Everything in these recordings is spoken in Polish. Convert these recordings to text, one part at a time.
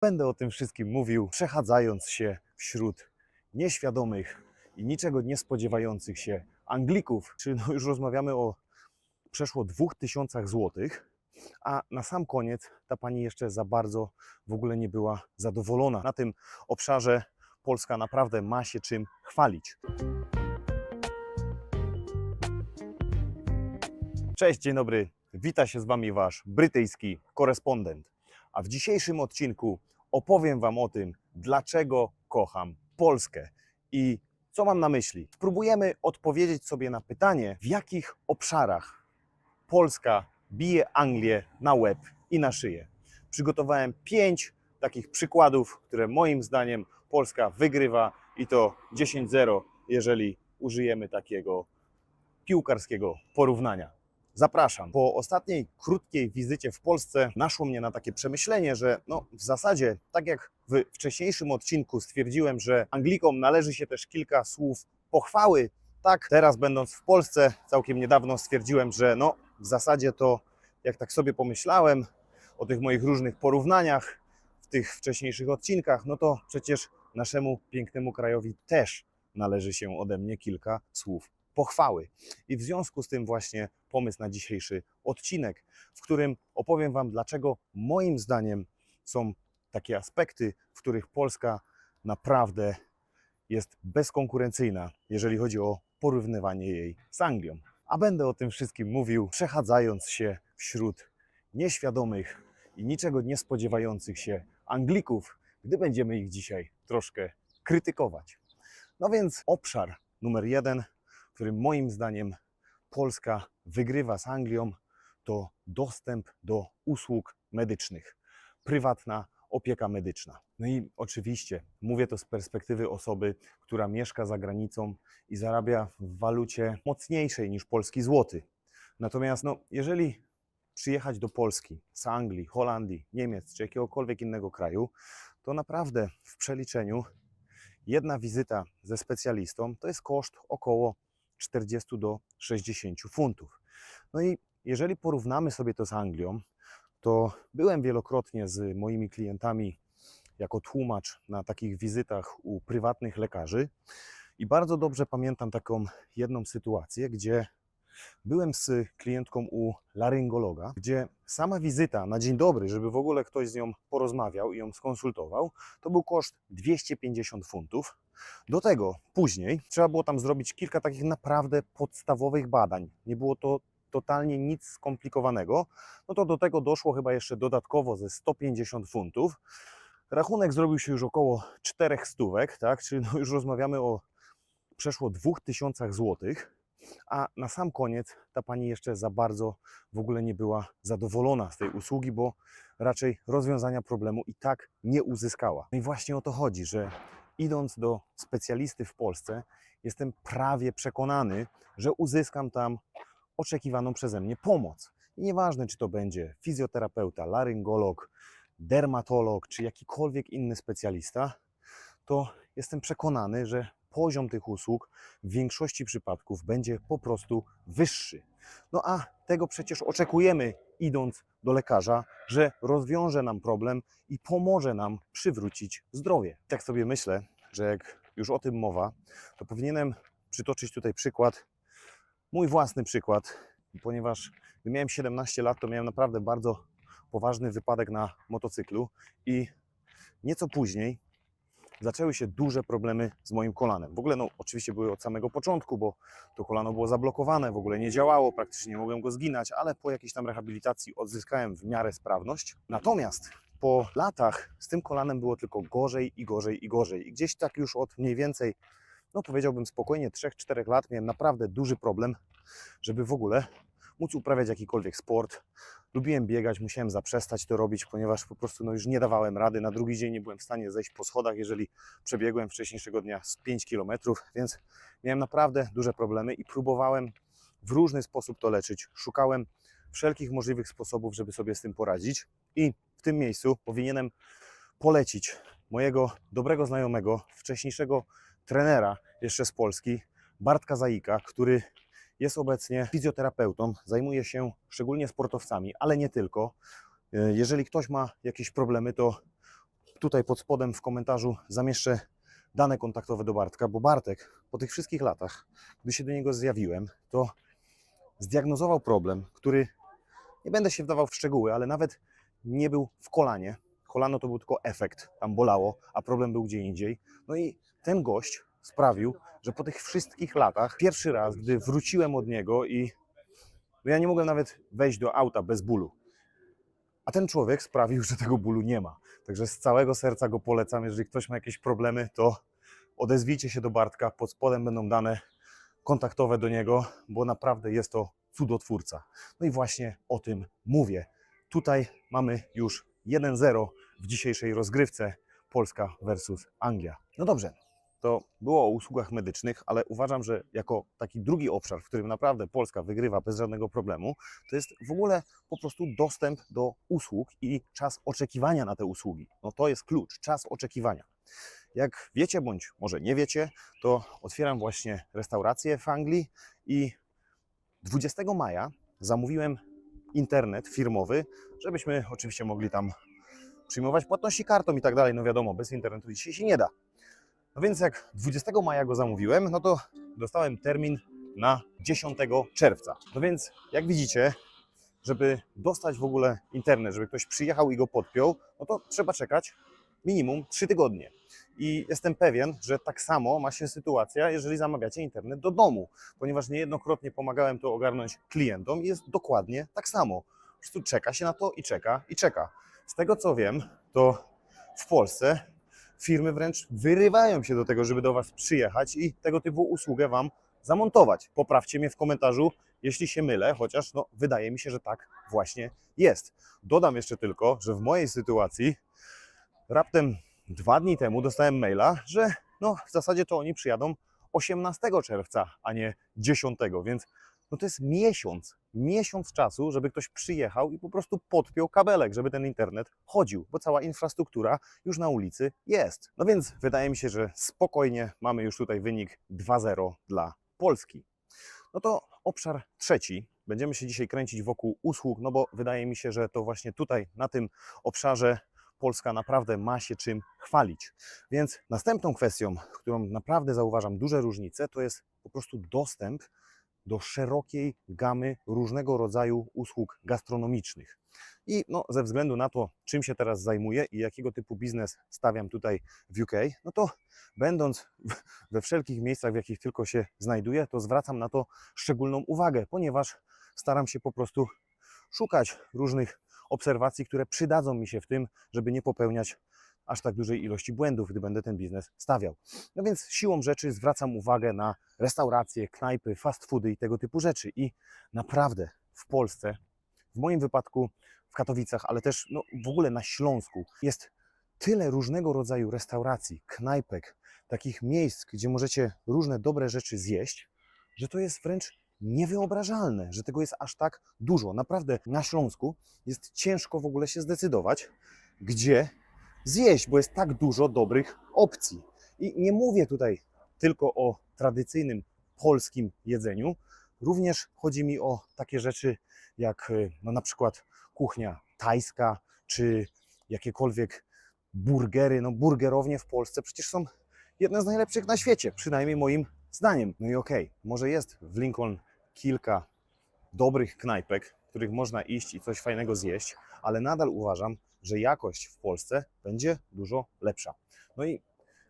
Będę o tym wszystkim mówił, przechadzając się wśród nieświadomych i niczego nie spodziewających się Anglików. Czy no już rozmawiamy o przeszło 2000 złotych, a na sam koniec ta pani jeszcze za bardzo w ogóle nie była zadowolona. Na tym obszarze Polska naprawdę ma się czym chwalić. Cześć, dzień dobry. Wita się z Wami Wasz brytyjski korespondent. A w dzisiejszym odcinku opowiem Wam o tym, dlaczego kocham Polskę i co mam na myśli. Spróbujemy odpowiedzieć sobie na pytanie, w jakich obszarach Polska bije Anglię na łeb i na szyję. Przygotowałem pięć takich przykładów, które moim zdaniem Polska wygrywa i to 10-0, jeżeli użyjemy takiego piłkarskiego porównania. Zapraszam. Po ostatniej krótkiej wizycie w Polsce naszło mnie na takie przemyślenie, że no, w zasadzie, tak jak w wcześniejszym odcinku stwierdziłem, że Anglikom należy się też kilka słów pochwały, tak teraz będąc w Polsce całkiem niedawno stwierdziłem, że no, w zasadzie to jak tak sobie pomyślałem o tych moich różnych porównaniach w tych wcześniejszych odcinkach, no to przecież naszemu pięknemu krajowi też należy się ode mnie kilka słów pochwały. I w związku z tym właśnie pomysł na dzisiejszy odcinek, w którym opowiem Wam, dlaczego moim zdaniem są takie aspekty, w których Polska naprawdę jest bezkonkurencyjna, jeżeli chodzi o porównywanie jej z Anglią. A będę o tym wszystkim mówił, przechadzając się wśród nieświadomych i niczego nie spodziewających się Anglików, gdy będziemy ich dzisiaj troszkę krytykować. No więc obszar numer jeden, w którym moim zdaniem Polska wygrywa z Anglią, to dostęp do usług medycznych, prywatna opieka medyczna. No i oczywiście mówię to z perspektywy osoby, która mieszka za granicą i zarabia w walucie mocniejszej niż polski złoty. Natomiast no, jeżeli przyjechać do Polski z Anglii, Holandii, Niemiec czy jakiegokolwiek innego kraju, to naprawdę w przeliczeniu jedna wizyta ze specjalistą to jest koszt około 40 do 60 funtów. No i jeżeli porównamy sobie to z Anglią, to byłem wielokrotnie z moimi klientami jako tłumacz na takich wizytach u prywatnych lekarzy i bardzo dobrze pamiętam taką jedną sytuację, gdzie byłem z klientką u laryngologa, gdzie sama wizyta na dzień dobry, żeby w ogóle ktoś z nią porozmawiał i ją skonsultował, to był koszt 250 funtów. Do tego później trzeba było tam zrobić kilka takich naprawdę podstawowych badań. Nie było to totalnie nic skomplikowanego. No to do tego doszło chyba jeszcze dodatkowo ze 150 funtów. Rachunek zrobił się już około 4 stówek, tak? Czyli no już rozmawiamy o przeszło 2000 złotych. A na sam koniec ta pani jeszcze za bardzo w ogóle nie była zadowolona z tej usługi, bo raczej rozwiązania problemu i tak nie uzyskała. No i właśnie o to chodzi, że idąc do specjalisty w Polsce, jestem prawie przekonany, że uzyskam tam oczekiwaną przeze mnie pomoc. I nieważne, czy to będzie fizjoterapeuta, laryngolog, dermatolog, czy jakikolwiek inny specjalista, to jestem przekonany, że poziom tych usług w większości przypadków będzie po prostu wyższy. No a tego przecież oczekujemy, idąc do lekarza, że rozwiąże nam problem i pomoże nam przywrócić zdrowie. Tak sobie myślę, że jak już o tym mowa, to powinienem przytoczyć tutaj przykład, mój własny przykład, ponieważ gdy miałem 17 lat, to miałem naprawdę bardzo poważny wypadek na motocyklu i nieco później zaczęły się duże problemy z moim kolanem. W ogóle, no, oczywiście były od samego początku, bo to kolano było zablokowane, w ogóle nie działało, praktycznie nie mogłem go zginać, ale po jakiejś tam rehabilitacji odzyskałem w miarę sprawność. Natomiast po latach z tym kolanem było tylko gorzej i gorzej i gorzej. I gdzieś tak już od mniej więcej, no powiedziałbym spokojnie, 3-4 lat miałem naprawdę duży problem, żeby w ogóle móc uprawiać jakikolwiek sport. Lubiłem biegać, musiałem zaprzestać to robić, ponieważ po prostu no, już nie dawałem rady. Na drugi dzień nie byłem w stanie zejść po schodach, jeżeli przebiegłem wcześniejszego dnia z 5 km, więc miałem naprawdę duże problemy i próbowałem w różny sposób to leczyć. Szukałem wszelkich możliwych sposobów, żeby sobie z tym poradzić. I w tym miejscu powinienem polecić mojego dobrego znajomego, wcześniejszego trenera jeszcze z Polski, Bartka Zaika, który jest obecnie fizjoterapeutą, zajmuje się szczególnie sportowcami, ale nie tylko. E, Jeżeli ktoś ma jakieś problemy, to Tutaj pod spodem w komentarzu zamieszczę dane kontaktowe do Bartka, bo Bartek po tych wszystkich latach, gdy się do niego zjawiłem, to zdiagnozował problem, który nie będę się wdawał w szczegóły, ale nawet nie był w kolanie. Kolano to był tylko efekt, tam bolało, a problem był gdzie indziej. No i ten gość sprawił, że po tych wszystkich latach, pierwszy raz, gdy wróciłem od niego i no ja nie mogłem nawet wejść do auta bez bólu. A ten człowiek sprawił, że tego bólu nie ma. Także z całego serca go polecam. Jeżeli ktoś ma jakieś problemy, to odezwijcie się do Bartka. Pod spodem będą dane kontaktowe do niego, bo naprawdę jest to cudotwórca. No i właśnie o tym mówię. Tutaj mamy już 1-0 w dzisiejszej rozgrywce Polska versus Anglia. No dobrze, to było o usługach medycznych, ale uważam, że jako taki drugi obszar, w którym naprawdę Polska wygrywa bez żadnego problemu, to jest w ogóle po prostu dostęp do usług i czas oczekiwania na te usługi. No to jest klucz, czas oczekiwania. Jak wiecie, bądź może nie wiecie, to otwieram właśnie restaurację w Anglii i 20 maja zamówiłem internet firmowy, żebyśmy oczywiście mogli tam przyjmować płatności kartą i tak dalej. No wiadomo, bez internetu dzisiaj się nie da. No więc jak 20 maja go zamówiłem, no to dostałem termin na 10 czerwca. No więc jak widzicie, żeby dostać w ogóle internet, żeby ktoś przyjechał i go podpiął, no to trzeba czekać minimum 3 tygodnie. I jestem pewien, że tak samo ma się sytuacja, jeżeli zamawiacie internet do domu, ponieważ niejednokrotnie pomagałem to ogarnąć klientom i jest dokładnie tak samo. Po prostu czeka się na to i czeka i czeka. Z tego co wiem, to w Polsce firmy wręcz wyrywają się do tego, żeby do Was przyjechać i tego typu usługę Wam zamontować. Poprawcie mnie w komentarzu, jeśli się mylę, chociaż no, wydaje mi się, że tak właśnie jest. Dodam jeszcze tylko, że w mojej sytuacji raptem dwa dni temu dostałem maila, że no, w zasadzie to oni przyjadą 18 czerwca, a nie 10, więc no to jest miesiąc, miesiąc czasu, żeby ktoś przyjechał i po prostu podpiął kabelek, żeby ten internet chodził, bo cała infrastruktura już na ulicy jest. No więc wydaje mi się, że spokojnie mamy już tutaj wynik 2-0 dla Polski. No to obszar trzeci. Będziemy się dzisiaj kręcić wokół usług, no bo wydaje mi się, że to właśnie tutaj, na tym obszarze Polska naprawdę ma się czym chwalić. Więc następną kwestią, którą naprawdę zauważam duże różnice, to jest po prostu dostęp do szerokiej gamy różnego rodzaju usług gastronomicznych. I no, ze względu na to, czym się teraz zajmuję i jakiego typu biznes stawiam tutaj w UK, no to będąc we wszelkich miejscach, w jakich tylko się znajduję, to zwracam na to szczególną uwagę, ponieważ staram się po prostu szukać różnych obserwacji, które przydadzą mi się w tym, żeby nie popełniać aż tak dużej ilości błędów, gdy będę ten biznes stawiał. No więc siłą rzeczy zwracam uwagę na restauracje, knajpy, fast foody i tego typu rzeczy. I naprawdę w Polsce, w moim wypadku w Katowicach, ale też no, w ogóle na Śląsku, jest tyle różnego rodzaju restauracji, knajpek, takich miejsc, gdzie możecie różne dobre rzeczy zjeść, że to jest wręcz niewyobrażalne, że tego jest aż tak dużo. Naprawdę na Śląsku jest ciężko w ogóle się zdecydować, gdzie zjeść, bo jest tak dużo dobrych opcji. I nie mówię tutaj tylko o tradycyjnym polskim jedzeniu, również chodzi mi o takie rzeczy jak y, no, na przykład kuchnia tajska, czy jakiekolwiek burgery. No burgerownie w Polsce przecież są jedne z najlepszych na świecie, przynajmniej moim zdaniem. No i okej, może jest w Lincoln kilka dobrych knajpek, których można iść i coś fajnego zjeść, ale nadal uważam, że jakość w Polsce będzie dużo lepsza. No i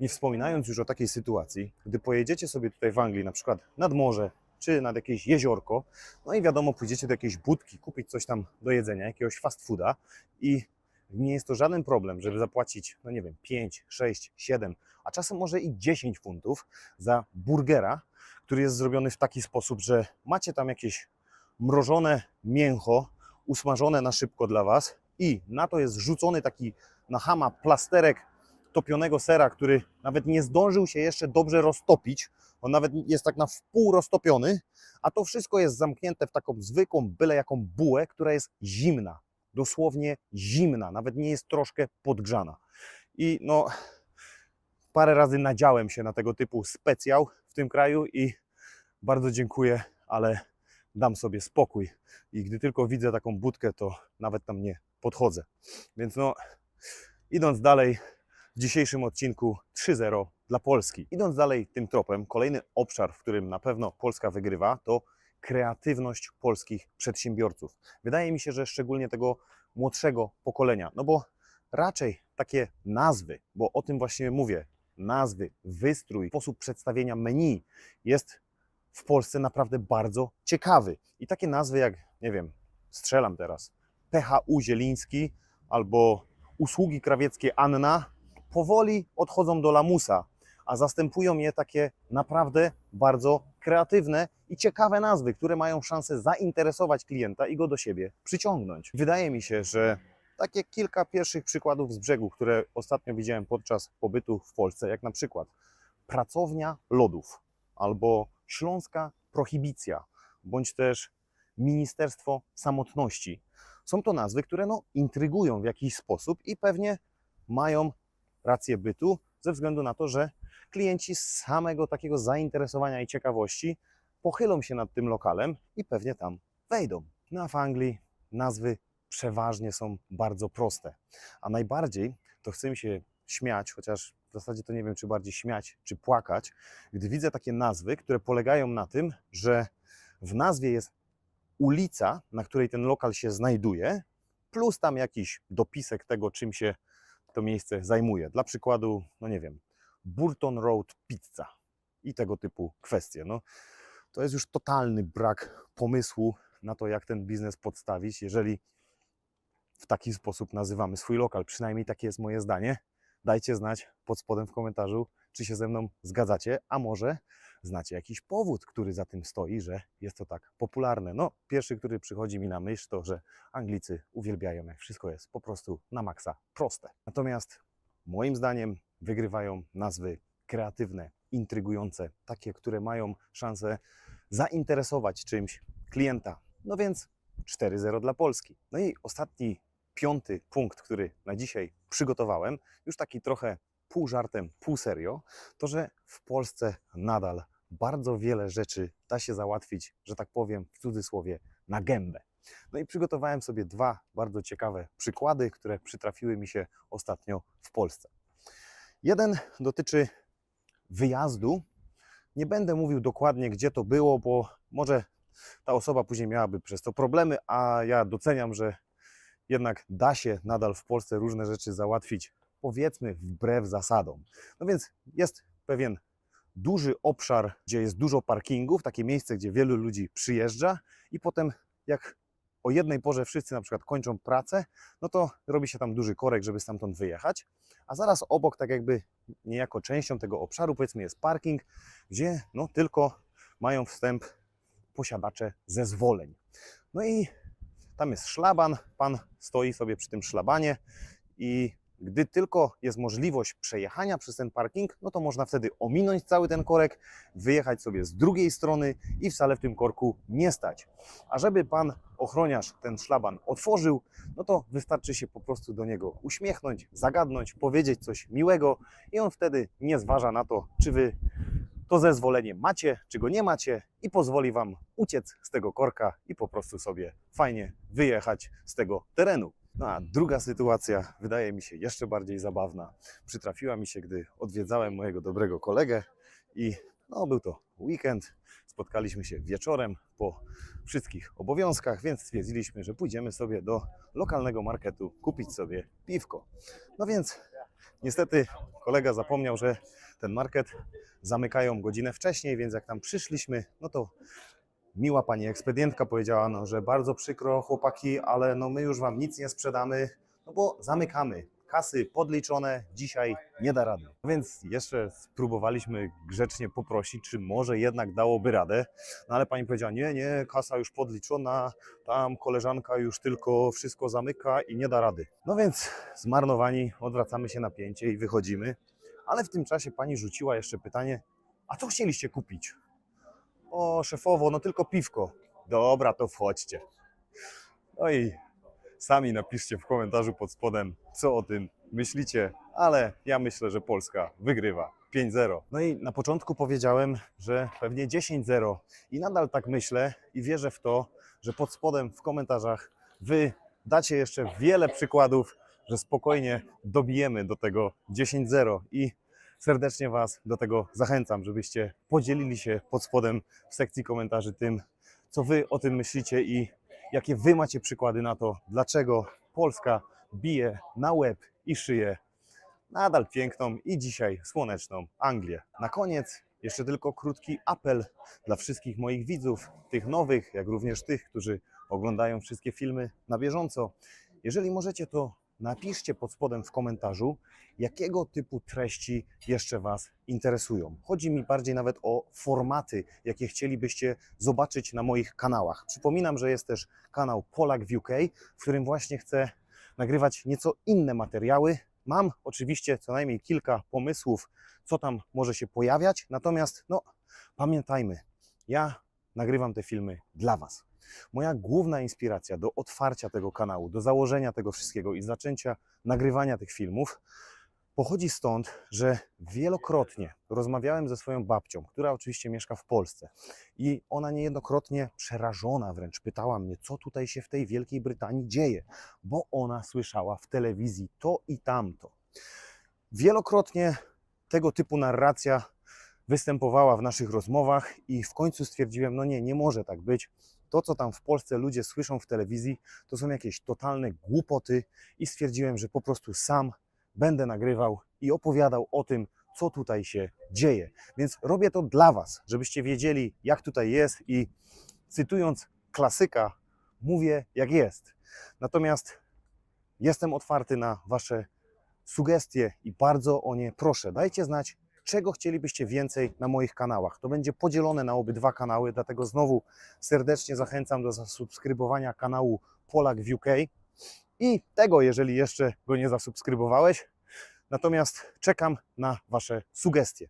nie wspominając już o takiej sytuacji, gdy pojedziecie sobie tutaj w Anglii, na przykład nad morze, czy nad jakieś jeziorko, no i wiadomo, pójdziecie do jakiejś budki, kupić coś tam do jedzenia, jakiegoś fast fooda i nie jest to żaden problem, żeby zapłacić, no nie wiem, 5, 6, 7, a czasem może i 10 funtów za burgera, który jest zrobiony w taki sposób, że macie tam jakieś mrożone mięcho, usmażone na szybko dla Was i na to jest rzucony taki na hama plasterek topionego sera, który nawet nie zdążył się jeszcze dobrze roztopić. On nawet jest tak na wpół roztopiony, a to wszystko jest zamknięte w taką zwykłą, byle jaką bułę, która jest zimna. Dosłownie zimna, nawet nie jest troszkę podgrzana. I no, parę razy nadziałem się na tego typu specjał w tym kraju i bardzo dziękuję, ale dam sobie spokój. I gdy tylko widzę taką budkę, to nawet tam nie podchodzę. Więc no, idąc dalej, w dzisiejszym odcinku 3-0 dla Polski. Idąc dalej tym tropem, kolejny obszar, w którym na pewno Polska wygrywa, to kreatywność polskich przedsiębiorców. Wydaje mi się, że szczególnie tego młodszego pokolenia, no bo raczej takie nazwy, bo o tym właśnie mówię, nazwy, wystrój, sposób przedstawienia menu jest w Polsce naprawdę bardzo ciekawy. I takie nazwy jak, nie wiem, strzelam teraz, PHU Zieliński albo usługi krawieckie Anna powoli odchodzą do lamusa, a zastępują je takie naprawdę bardzo kreatywne i ciekawe nazwy, które mają szansę zainteresować klienta i go do siebie przyciągnąć. Wydaje mi się, że takie kilka pierwszych przykładów z brzegu, które ostatnio widziałem podczas pobytu w Polsce, jak na przykład pracownia lodów albo śląska prohibicja, bądź też Ministerstwo Samotności. Są to nazwy, które no, intrygują w jakiś sposób i pewnie mają rację bytu ze względu na to, że klienci z samego takiego zainteresowania i ciekawości pochylą się nad tym lokalem i pewnie tam wejdą. No w Anglii nazwy przeważnie są bardzo proste. A najbardziej to chcę mi się śmiać, chociaż zasadzie to nie wiem, czy bardziej śmiać, czy płakać, gdy widzę takie nazwy, które polegają na tym, że w nazwie jest ulica, na której ten lokal się znajduje, plus tam jakiś dopisek tego, czym się to miejsce zajmuje. Dla przykładu, no nie wiem, Burton Road Pizza i tego typu kwestie. No, to jest już totalny brak pomysłu na to, jak ten biznes podstawić, jeżeli w taki sposób nazywamy swój lokal. Przynajmniej takie jest moje zdanie. Dajcie znać pod spodem w komentarzu, czy się ze mną zgadzacie, a może znacie jakiś powód, który za tym stoi, że jest to tak popularne. No, pierwszy, który przychodzi mi na myśl, to że Anglicy uwielbiają, jak wszystko jest po prostu na maksa proste. Natomiast moim zdaniem wygrywają nazwy kreatywne, intrygujące, takie, które mają szansę zainteresować czymś klienta. No więc 4-0 dla Polski. No i ostatni, piąty punkt, który na dzisiaj przygotowałem, już taki trochę pół żartem, pół serio, to że w Polsce nadal bardzo wiele rzeczy da się załatwić, że tak powiem w cudzysłowie, na gębę. No i przygotowałem sobie dwa bardzo ciekawe przykłady, które przytrafiły mi się ostatnio w Polsce. Jeden dotyczy wyjazdu. Nie będę mówił dokładnie, gdzie to było, bo może ta osoba później miałaby przez to problemy, a ja doceniam, że jednak da się nadal w Polsce różne rzeczy załatwić, powiedzmy, wbrew zasadom. No więc jest pewien duży obszar, gdzie jest dużo parkingów, takie miejsce, gdzie wielu ludzi przyjeżdża i potem jak o jednej porze wszyscy na przykład kończą pracę, no to robi się tam duży korek, żeby stamtąd wyjechać, a zaraz obok, tak jakby niejako częścią tego obszaru, powiedzmy jest parking, gdzie no tylko mają wstęp posiadacze zezwoleń. No i tam jest szlaban, pan stoi sobie przy tym szlabanie i gdy tylko jest możliwość przejechania przez ten parking, no to można wtedy ominąć cały ten korek, wyjechać sobie z drugiej strony i wcale w tym korku nie stać. A żeby pan ochroniarz ten szlaban otworzył, no to wystarczy się po prostu do niego uśmiechnąć, zagadnąć, powiedzieć coś miłego i on wtedy nie zważa na to, czy wy to zezwolenie macie, czy go nie macie i pozwoli Wam uciec z tego korka i po prostu sobie fajnie wyjechać z tego terenu. No a druga sytuacja wydaje mi się jeszcze bardziej zabawna. Przytrafiła mi się, gdy odwiedzałem mojego dobrego kolegę i no, był to weekend. Spotkaliśmy się wieczorem po wszystkich obowiązkach, więc stwierdziliśmy, że pójdziemy sobie do lokalnego marketu kupić sobie piwko. No więc niestety kolega zapomniał, że ten market zamykają godzinę wcześniej, więc jak tam przyszliśmy, no to miła pani ekspedientka powiedziała, no, że bardzo przykro chłopaki, ale no my już wam nic nie sprzedamy, no bo zamykamy. Kasy podliczone, dzisiaj nie da rady. No Więc jeszcze spróbowaliśmy grzecznie poprosić, czy może jednak dałoby radę, no ale pani powiedziała, nie, nie, kasa już podliczona, tam koleżanka już tylko wszystko zamyka i nie da rady. No więc zmarnowani, odwracamy się napięcie i wychodzimy, ale w tym czasie pani rzuciła jeszcze pytanie, a co chcieliście kupić? O, szefowo, no tylko piwko. Dobra, to wchodźcie. No i sami napiszcie w komentarzu pod spodem, co o tym myślicie, ale ja myślę, że Polska wygrywa 5-0. No i na początku powiedziałem, że pewnie 10-0 i nadal tak myślę i wierzę w to, że pod spodem w komentarzach wy dacie jeszcze wiele przykładów, że spokojnie dobijemy do tego 10-0 i serdecznie Was do tego zachęcam, żebyście podzielili się pod spodem w sekcji komentarzy tym, co Wy o tym myślicie i jakie Wy macie przykłady na to, dlaczego Polska bije na łeb i szyję nadal piękną i dzisiaj słoneczną Anglię. Na koniec jeszcze tylko krótki apel dla wszystkich moich widzów, tych nowych, jak również tych, którzy oglądają wszystkie filmy na bieżąco. Jeżeli możecie, to napiszcie pod spodem w komentarzu, jakiego typu treści jeszcze Was interesują. Chodzi mi bardziej nawet o formaty, jakie chcielibyście zobaczyć na moich kanałach. Przypominam, że jest też kanał Polak w UK, w którym właśnie chcę nagrywać nieco inne materiały. Mam oczywiście co najmniej kilka pomysłów, co tam może się pojawiać, natomiast no, pamiętajmy, ja nagrywam te filmy dla Was. Moja główna inspiracja do otwarcia tego kanału, do założenia tego wszystkiego i zaczęcia nagrywania tych filmów pochodzi stąd, że wielokrotnie rozmawiałem ze swoją babcią, która oczywiście mieszka w Polsce i ona niejednokrotnie przerażona wręcz pytała mnie, co tutaj się w tej Wielkiej Brytanii dzieje, bo ona słyszała w telewizji to i tamto. Wielokrotnie tego typu narracja występowała w naszych rozmowach i w końcu stwierdziłem, no nie, nie może tak być. To, co tam w Polsce ludzie słyszą w telewizji, to są jakieś totalne głupoty i stwierdziłem, że po prostu sam będę nagrywał i opowiadał o tym, co tutaj się dzieje. Więc robię to dla Was, żebyście wiedzieli, jak tutaj jest i cytując klasyka, mówię jak jest. Natomiast jestem otwarty na Wasze sugestie i bardzo o nie proszę. Dajcie znać, czego chcielibyście więcej na moich kanałach. To będzie podzielone na obydwa kanały, dlatego znowu serdecznie zachęcam do zasubskrybowania kanału Polak w UK i tego, jeżeli jeszcze go nie zasubskrybowałeś. Natomiast czekam na Wasze sugestie.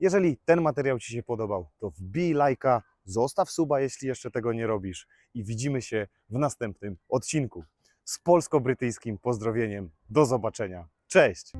Jeżeli ten materiał Ci się podobał, to wbij lajka, zostaw suba, jeśli jeszcze tego nie robisz i widzimy się w następnym odcinku. Z polsko-brytyjskim pozdrowieniem. Do zobaczenia. Cześć!